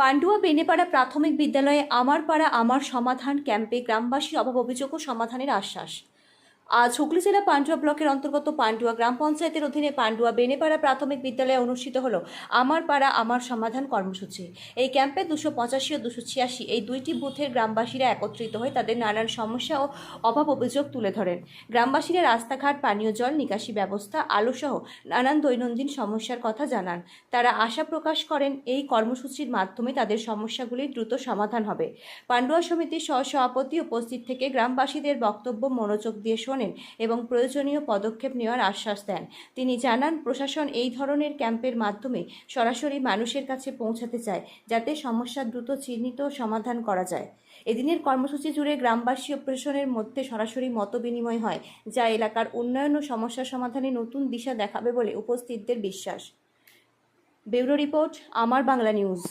পান্ডুয়া বেনেপাড়া প্রাথমিক বিদ্যালয়ে আমার পাড়া আমার সমাধান ক্যাম্পে গ্রামবাসীর অভাব অভিযোগ ও সমাধানের আশ্বাস। আজ হুগলি জেলা পান্ডুয়া ব্লকের অন্তর্গত পান্ডুয়া গ্রাম পঞ্চায়েতের অধীনে পান্ডুয়া বেনেপাড়া প্রাথমিক বিদ্যালয়ে অনুষ্ঠিত হল আমার পাড়া, আমার সমাধান কর্মসূচি। এই ক্যাম্পে দুশো পঁচাশি ও দুশো ছিয়াশি, এই দুইটি বুথের গ্রামবাসীরা একত্রিত হয়ে তাদের নানান সমস্যা ও অভাব অভিযোগ তুলে ধরেন। গ্রামবাসীরা রাস্তাঘাট, পানীয় জল, নিকাশি ব্যবস্থা, আলোসহ নানান দৈনন্দিন সমস্যার কথা জানান। তারা আশা প্রকাশ করেন, এই কর্মসূচির মাধ্যমে তাদের সমস্যাগুলির দ্রুত সমাধান হবে। পান্ডুয়া সমিতির সহ সভাপতি উপস্থিত থেকে গ্রামবাসীদের বক্তব্য, মনোযোগ দিয়ে শোনেন এবং প্রয়োজনীয় পদক্ষেপ নেওয়ার আশ্বাস দেন। তিনি জানান, প্রশাসন এই ধরনের ক্যাম্পের মাধ্যমে সরাসরি মানুষের কাছে পৌঁছাতে চায়, যাতে সমস্যা দ্রুত চিহ্নিত সমাধান করা যায়। এদিনের কর্মসূচি জুড়ে গ্রামবাসী ও প্রশাসনের মধ্যে সরাসরি মত বিনিময় হয়, যা এলাকার উন্নয়ন ও সমস্যা সমাধানে নতুন দিশা দেখাবে বলে উপস্থিতদের বিশ্বাস। ব্যুরো রিপোর্ট, আমার বাংলা নিউজ।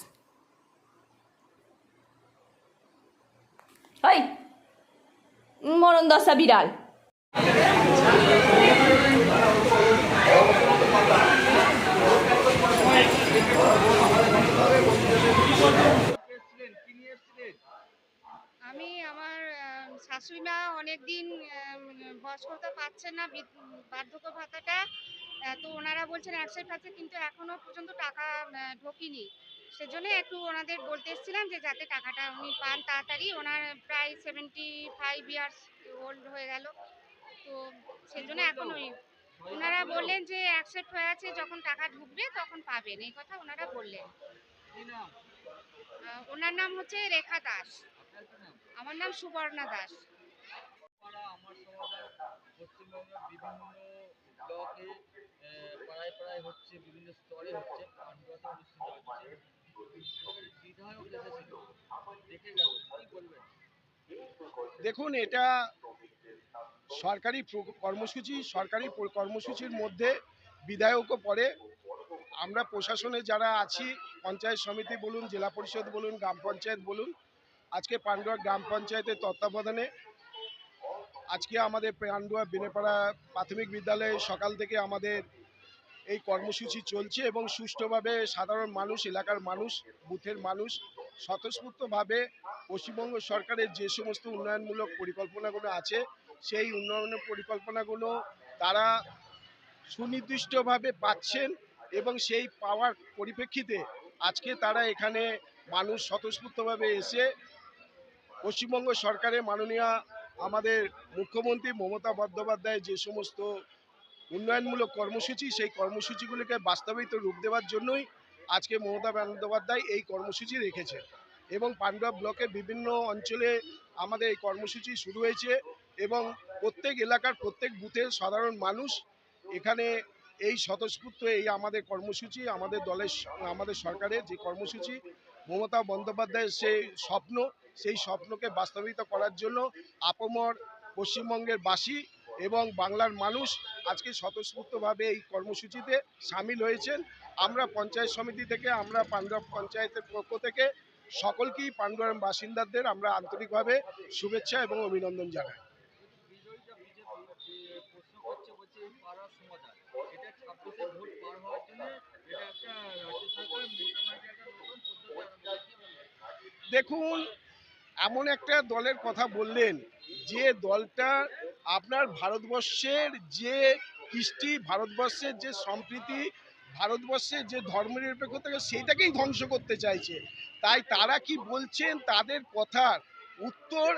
মরণ দশা বিড়াল। আমি আমার শাশুড়ি মা অনেকদিন বয়স্কতা পাচ্ছেন না বার্ধক্য ভাতাটা। তো ওনারা বলছেন অ্যাকসেপ্ট আছে কিন্তু এখনও পর্যন্ত টাকা ঢোকেনি। সেজন্য একটু ওনাদের বলতে এসেছিলাম যে যাতে টাকাটা উনি পান তাড়াতাড়ি। ওনার প্রায় সেভেন্টি ফাইভ ইয়ার্স ওল্ড হয়ে গেল। তো সেই জন্য এখন ওই ওনারা বললেন যে অ্যাকসেপ্ট হয়ে আছে যখন টাকা ঢুকবে তখন পাবেন। এই কথা ওনারা বললেন। ওনার নাম হচ্ছে রেখা দাস। আমার নাম সুবর্ণা দাস। পাড়া আমার সমাধান পশ্চিমবঙ্গের বিভিন্ন ব্লকে পাড়ায় পাড়ায় হচ্ছে বিভিন্ন স্তরে হচ্ছে পান্ডুয়াতে অনুষ্ঠিত হচ্ছে। বিধায়ক দেখে গেল। কি বলবেন? দেখুন এটা সরকারি কর্মসূচি, সরকারি কর্মসূচির মধ্যে বিধায়কও পড়ে। আমরা প্রশাসনে যারা আছি, পঞ্চায়েত সমিতি বলুন, জেলা পরিষদ বলুন, গ্রাম পঞ্চায়েত বলুন, আজকে পান্ডুয়া গ্রাম পঞ্চায়েতের তত্ত্বাবধানে আজকে আমাদের পান্ডুয়া বেনেপাড়া প্রাথমিক বিদ্যালয়ে সকাল থেকে আমাদের এই কর্মসূচি চলছে এবং সুষ্ঠুভাবে সাধারণ মানুষ, এলাকার মানুষ, বুথের মানুষ স্বতঃস্ফূর্তভাবে পশ্চিমবঙ্গ সরকারের যে সমস্ত উন্নয়নমূলক পরিকল্পনাগুলো আছে, সেই উন্নয়ন পরিকল্পনাগুলো তারা সুনির্দিষ্টভাবে পাচ্ছেন এবং সেই পাওয়ার পরিপ্রেক্ষিতে আজকে তারা এখানে মানুষ স্বতঃস্ফূর্তভাবে এসে পশ্চিমবঙ্গ সরকারের মাননীয় আমাদের মুখ্যমন্ত্রী মমতা বন্দ্যোপাধ্যায় যে সমস্ত উন্নয়নমূলক কর্মসূচি, সেই কর্মসূচিগুলিকে বাস্তবায়িত রূপ দেওয়ার জন্যই আজকে মমতা বন্দ্যোপাধ্যায় এই কর্মসূচি রেখেছে এবং পান্ডুয়া ব্লকের বিভিন্ন অঞ্চলে আমাদের এই কর্মসূচি শুরু হয়েছে এবং প্রত্যেক এলাকার প্রত্যেক বুথের সাধারণ মানুষ এখানে এই স্বতঃস্ফূর্ত এই আমাদের কর্মসূচি, আমাদের দলের আমাদের সরকারের যে কর্মসূচি, মমতা বন্দ্যোপাধ্যায়ের সেই স্বপ্ন, সেই স্বপ্নকে বাস্তবায়িত করার জন্য আপমর পশ্চিমবঙ্গের বাসী এবং বাংলার মানুষ আজকে স্বতঃস্ফূর্তভাবে এই কর্মসূচিতে সামিল হয়েছেন। আমরা পঞ্চায়েত সমিতি থেকে, আমরা পাঞ্জাব পঞ্চায়েতের পক্ষ থেকে সকলকেই পান্ডুয়ার বাসিন্দাদের আমরা আন্তরিকভাবে শুভেচ্ছা এবং অভিনন্দন জানাই। দেখুন, এমন একটা দলের কথা বললেন যে দলটা আপনার ভারতবর্ষের যে কৃষ্টি, ভারতবর্ষের যে সম্প্রীতি ভারতবর্ষের যে ধর্মনিরপেক্ষতা সেইটাকেই ধ্বংস করতে চাইছে। তাই তারা কি বলছেন তাদের কথার উত্তর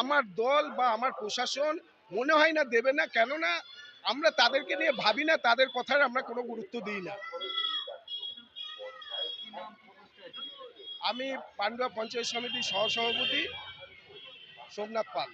আমার দল বা আমার প্রশাসন মনে হয় না, দেবে না। কেননা আমরা তাদেরকে নিয়ে ভাবি না, তাদের কথার আমরা কোনো গুরুত্ব দিই না। আমি পান্ডুয়া পঞ্চায়েত সমিতির সহসভাপতি সোমনাথ পাল।